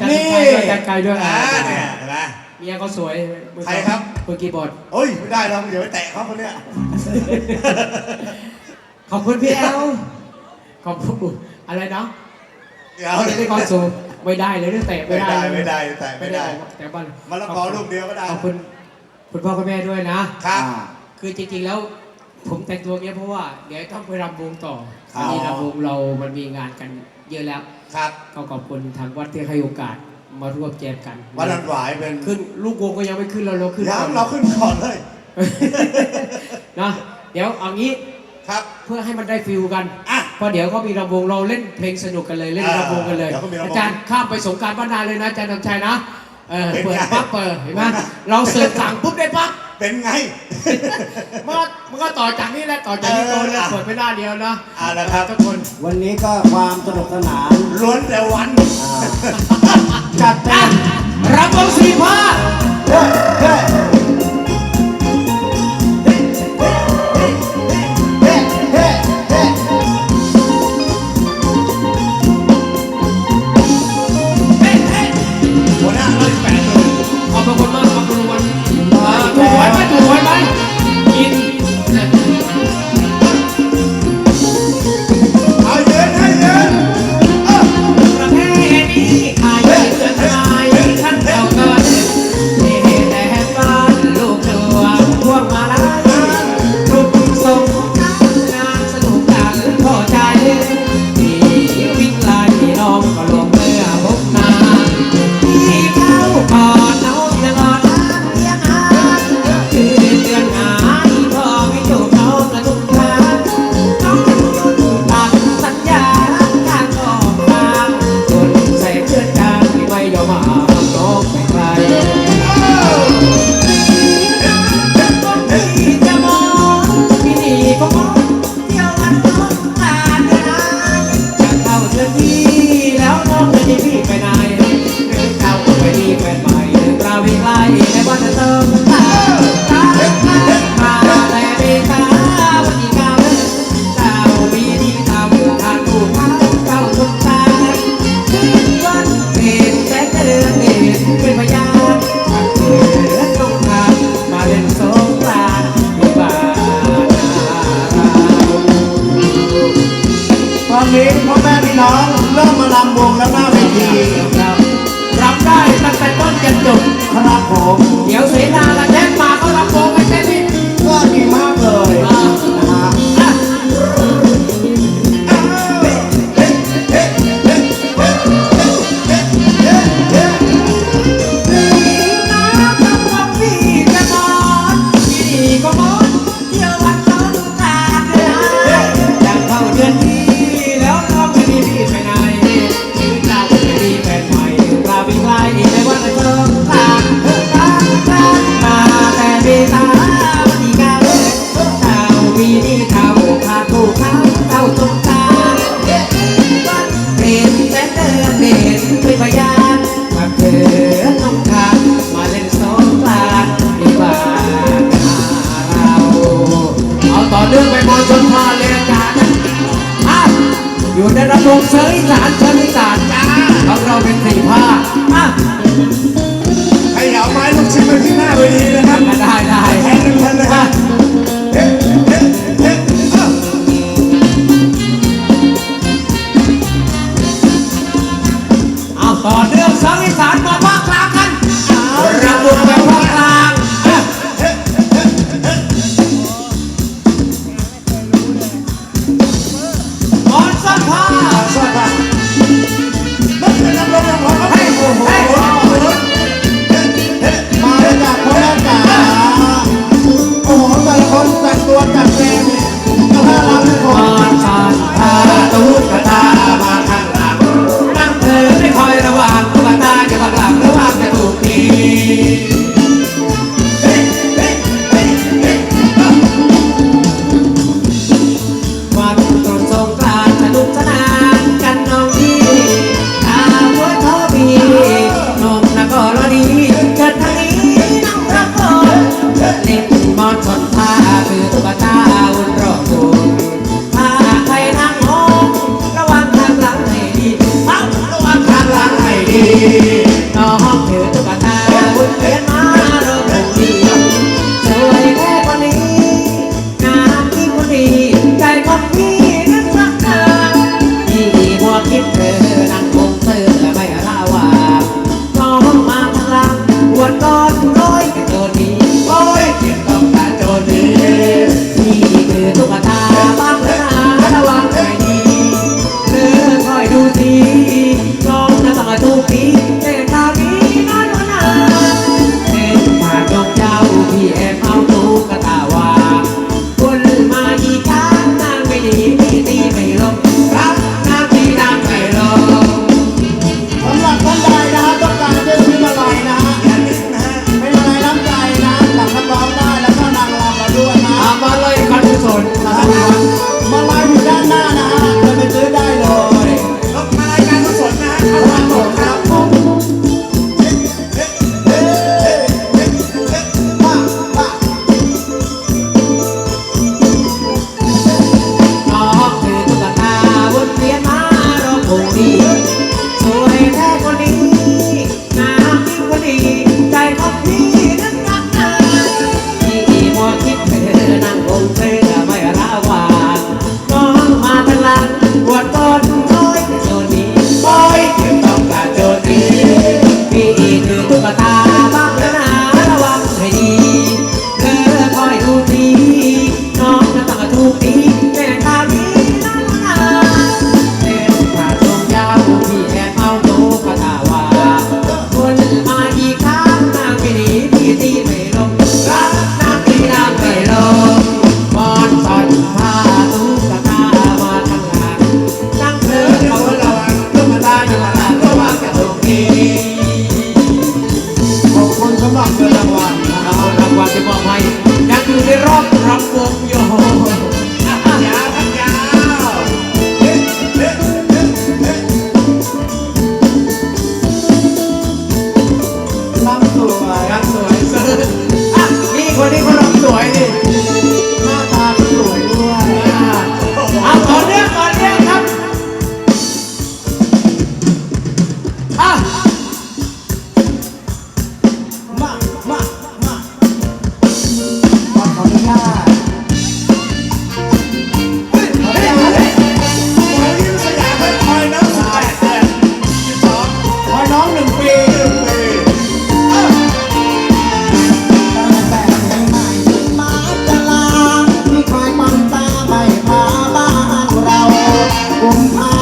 จันทนี่ร์ด้วยจันทร์ไกลด้วยอ่าเนี่ยเห็นไหม เมียเขาสวยใครครับ มือกีย์บอร์ดโอ้ยไม่ได้เราเดี๋ยวไปแตะเขาคนเนี้ยขอบคุณพี่แอลขอบคุณอะไรนะเดี๋ยวไม่ได้ความสูงไม่ได้เลยเรื่องเตะไม่ได้เลยไม่ได้แตะไม่ได้แต่บ้านมะละกอลูกเดียวก็ได้ ขอบคุณคุณพ่อคุณแม่ด้วยนะ ครับ คือจริงๆแล้วผมแต่งตัวเนี้ยเพราะว่าเดี๋ยวต้องไปรำวงต่อครับอันนี้รำวงเรามันมีงานกันเยอะแล้ว ครับก็ขอบคุณทางวัดที่ให้โอกาสมาร่วมแจมกันวันนันหวายเป็นขึ้นลูกวงก็ยังไม่ขึ้นเราเราขึ้นยัก่งอนเราขึ้นก่อนเลยนะเดี๋ยวเอางี้ครับเพื่อให้มันได้ฟิลกันอะเพราะเดี๋ยวก็มีรำวงเราเล่นเพลงสนุกกันเลยเล่นอ่ารำวงกันเลยเดี๋ยวก็มีรำวงอาจารย์ข้ามไปสงกรารบ้านนาเลยนะอาจารย์นำชัยนะเออเป็นไงเปิดปั๊บเปิดเห็นไหมเราเสิร์ฟสั่งปุ๊บได้ปั๊บ เป็นไงมันก็มันก็ต่อจากนี้แหละต่อจากนี้โตแล้วเออเปิดไปหน้าเดียวนะเอาละครับ ทุกคนวันนี้ก็ความสนุกสนานล้วนแต่วัน จัดเต็อะมรับวงสีผ้าเฮ้ยเฮ้ย เริ่มมาลำวงแล้วหน้าเวทีรับได้ตั้งแต่ต้นจนจบครับผม not มาทางหลังปวดก้น กุม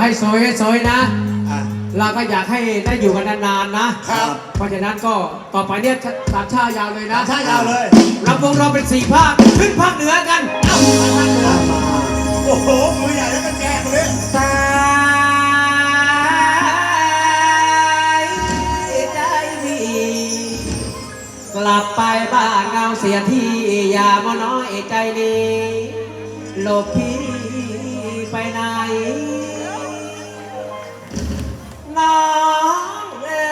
สวยให้สวยนะ อะ เราก็อยากให้ได้อยู่กันนานๆนะครับ เพราะฉะนั้นก็ต่อไปเนี่ยสามชาติยาวเลยนะใช่ยาวเลยลำวงเราเป็นสี่ภาคขึ้นภาคเหนือกันเอ้าโอ้โหมือใหญ่แล้วกันแกคนนี้สายใจพี่กลับไปบ้านเงาเสียที่อย่ามาน้อยใจดีหลบพี่ไปไหนน้ องเอ้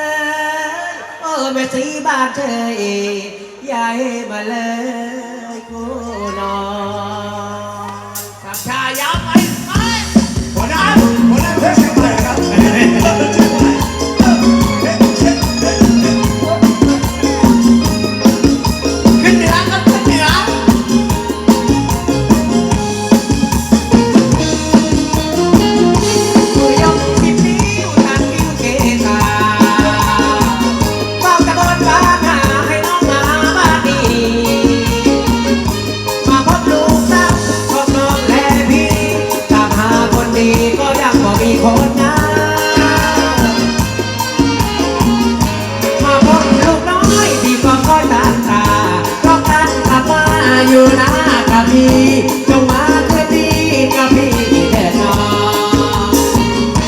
ยเอแม่สีบ้านเธอใหญ่มาเลย